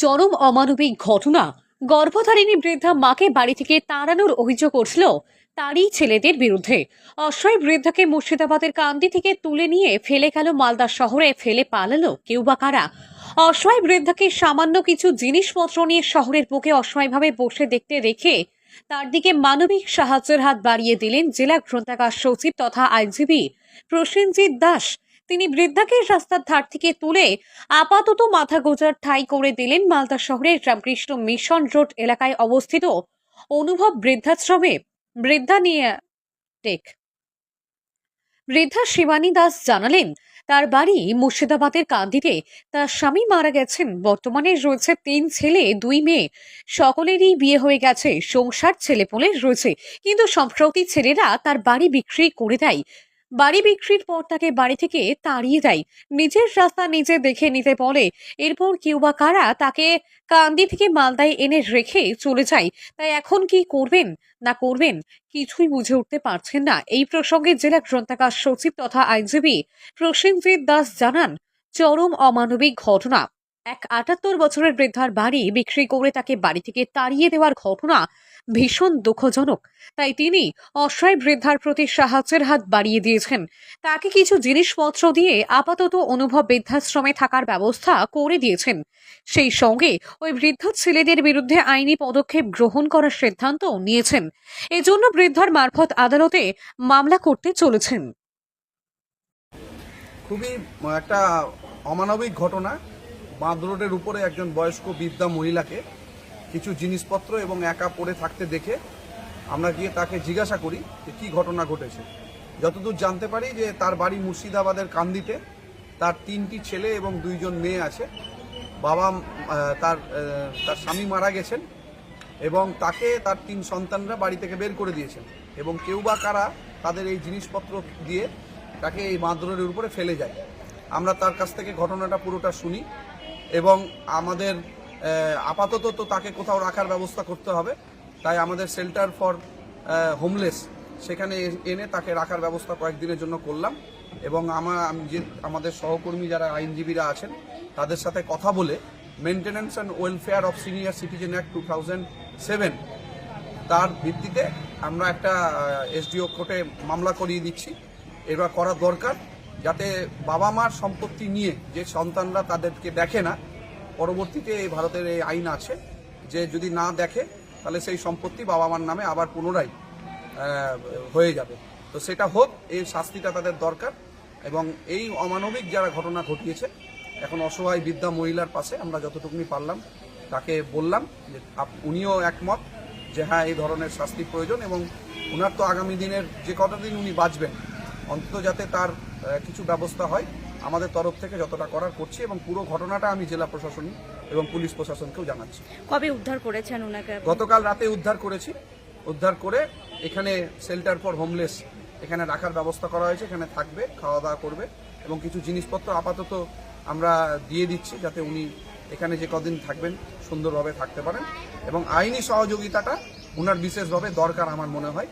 চরম অমানবিক ঘটনা। গর্ভধারিণী বৃদ্ধা মাকে বাড়ি থেকে তাড়ানোর অভিযোগ উঠল তারই ছেলেদের বিরুদ্ধে। অসহায় বৃদ্ধাকে মুর্শিদাবাদের কান্দি থেকে তুলে নিয়ে ফেলে গেল মালদা শহরে, ফেলে পালালো কেউ বা কারা? অসহায় বৃদ্ধাকে সামান্য কিছু জিনিসপত্র নিয়ে শহরের বুকে অসহায়ভাবে বসে দেখতে রেখে তার দিকে মানবিক সাহায্যের হাত বাড়িয়ে দিলেন জেলা গ্রন্থাগার সচিব তথা আইনজীবী প্রসেনজিৎ দাস। তিনি বৃদ্ধাকে রাস্তার ধার থেকে তুলে আপাতত মাথা গোজার ঠাই করে দিলেন মালদা শহরের রামকৃষ্ণ মিশন রোড এলাকায় অবস্থিত অনুভব বৃদ্ধাশ্রমে বৃদ্ধা নিয়ে টেক। বৃদ্ধা শিবানী দাস জানালেন, তার বাড়ি মুর্শিদাবাদের কান্দিতে। তার স্বামী মারা গেছেন। বর্তমানে রয়েছে তিন ছেলে, দুই মেয়ে। সকলেরই বিয়ে হয়ে গেছে। সংসার ছেলেপোলে রয়েছে। কিন্তু সম্প্রতি ছেলেরা তার বাড়ি বিক্রি করে দেয়। বাড়ি বিক্রির পর তাকে বাড়ি থেকে তাড়িয়ে দেয়। নিজের রাস্তা নিজে দেখে নিতে বলে, এরপর কেউ বা কারা তাকে কান্দি থেকে মালদায় এনে রেখে চলে যায়। তাই এখন কি করবেন? না করবেন? কিছুই বুঝে উঠতে পারছেন না। এই প্রসঙ্গে জেলা গ্রন্থাগার সচিব তথা আইনজীবী প্রসেনজিৎ দাস জানান, চরম অমানবিক ঘটনা। এক আটাত্তর বছরের বৃদ্ধার বাড়ি বিক্রি করে তাকে বাড়ি থেকে তাড়িয়ে দেওয়ার ঘটনা ভীষণ দুঃখজনক। তাই তিনি অসহায় বৃদ্ধার প্রতি সাহায্যের হাত বাড়িয়ে দিয়েছেন। তাকে কিছু জিনিসপত্র দিয়ে আপাতত অনুভব বৃদ্ধাশ্রমে থাকার ব্যবস্থা করে দিয়েছেন। সেই সঙ্গে ওই বৃদ্ধ ছেলেদের বিরুদ্ধে আইনি পদক্ষেপ গ্রহণ করার সিদ্ধান্ত নিয়েছেন। এজন্য বৃদ্ধার মারফত আদালতে মামলা করতে চলেছেন। খুবই, একটা অমানবিক ঘটনা। বাঁধ রোডের উপরে একজন বয়স্ক বৃদ্ধা মহিলাকে কিছু জিনিসপত্র এবং একা পড়ে থাকতে দেখে আমরা গিয়ে তাকে জিজ্ঞাসা করি যে কী ঘটনা ঘটেছে। যতদূর জানতে পারি যে তার বাড়ি মুর্শিদাবাদের কান্দিতে। তার তিনটি ছেলে এবং দুইজন মেয়ে আছে। বাবা তার তার স্বামী মারা গেছেন এবং তাকে তার তিন সন্তানরা বাড়ি থেকে বের করে দিয়েছেন এবং কেউ বা কারা তাদের এই জিনিসপত্র দিয়ে তাকে এই মাদরের উপরে ফেলে যায়। আমরা তার কাছ থেকে ঘটনাটা পুরোটা শুনি। এবং আমাদের আপাতত তো তাকে কোথাও রাখার ব্যবস্থা করতে হবে। তাই আমাদের সেল্টার ফর হোমলেস সেখানে এনে তাকে রাখার ব্যবস্থা কয়েকদিনের জন্য করলাম। এবং আমার আমি যে, আমাদের সহকর্মী যারা আইনজীবীরা আছেন, তাদের সাথে কথা বলে maintenance and welfare of senior citizen act two thousand seven তার ভিত্তিতে আমরা একটা এসডিও কোর্টে মামলা করিয়ে দিচ্ছি। এবার করা দরকার যাতে বাবা মার সম্পত্তি নিয়ে যে সন্তানরা তাদেরকে দেখে না, পরবর্তীতে এই ভারতের এই আইন আছে যে যদি না দেখে, তাহলে সেই সম্পত্তি বাবা মার নামে আবার পুনরায় হয়ে যাবে। তো সেটা হোক, এই শাস্তিটা তাদের দরকার এবং এই অমানবিক যারা ঘটনা ঘটিয়েছে, এখন অসহায় বৃদ্ধা মহিলার পাশে আমরা যতটুকুনি পারলাম, তাকে বললাম যে উনিও একমত যে হ্যাঁ এই ধরনের শাস্তি প্রয়োজন এবং ওনার তো আগামী দিনের যে কটা দিন উনি বাঁচবেন, অন্তত যাতে তার কিছু ব্যবস্থা হয়। আমাদের তরফ থেকে যতটা করার করছি এবং পুরো ঘটনাটা আমি জেলা প্রশাসন এবং পুলিশ প্রশাসনকেও জানাচ্ছি। কবে উদ্ধার করেছেন ওনাকে গতকাল রাতে উদ্ধার করেছি। উদ্ধার করে এখানে সেল্টার ফর হোমলেস এখানে রাখার ব্যবস্থা করা হয়েছে এখানে থাকবে খাওয়া দাওয়া করবে এবং কিছু জিনিসপত্র আপাতত আমরা দিয়ে দিচ্ছি যাতে উনি এখানে যে কদিন থাকবেন সুন্দরভাবে থাকতে পারেন এবং আইনি সহযোগিতাটা উনার বিশেষভাবে দরকার আমার মনে হয়।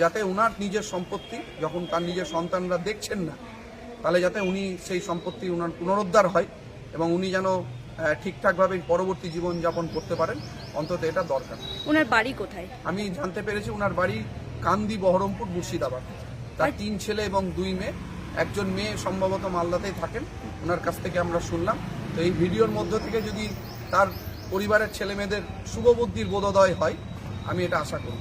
যাতে উনার নিজের সম্পত্তি যখন তার নিজের সন্তানরা দেখছেন না তাহলে যাতে উনি সেই সম্পত্তি উনার পুনরুদ্ধার হয় এবং উনি যেন ঠিকঠাকভাবে পরবর্তী জীবনযাপন করতে পারেন অন্তত এটা দরকার। ওনার বাড়ি কোথায়? আমি জানতে পেরেছি ওনার বাড়ি কান্দি বহরমপুর মুর্শিদাবাদ। তার তিন ছেলে এবং দুই মেয়ে। একজন মেয়ে সম্ভবত মালদাতেই থাকেন ওনার কাছ থেকে আমরা শুনলাম। তো এই ভিডিওর মধ্য থেকে যদি তার পরিবারের ছেলে মেয়েদের শুভবুদ্ধির বোধোদয় হয় আমি এটা আশা করি।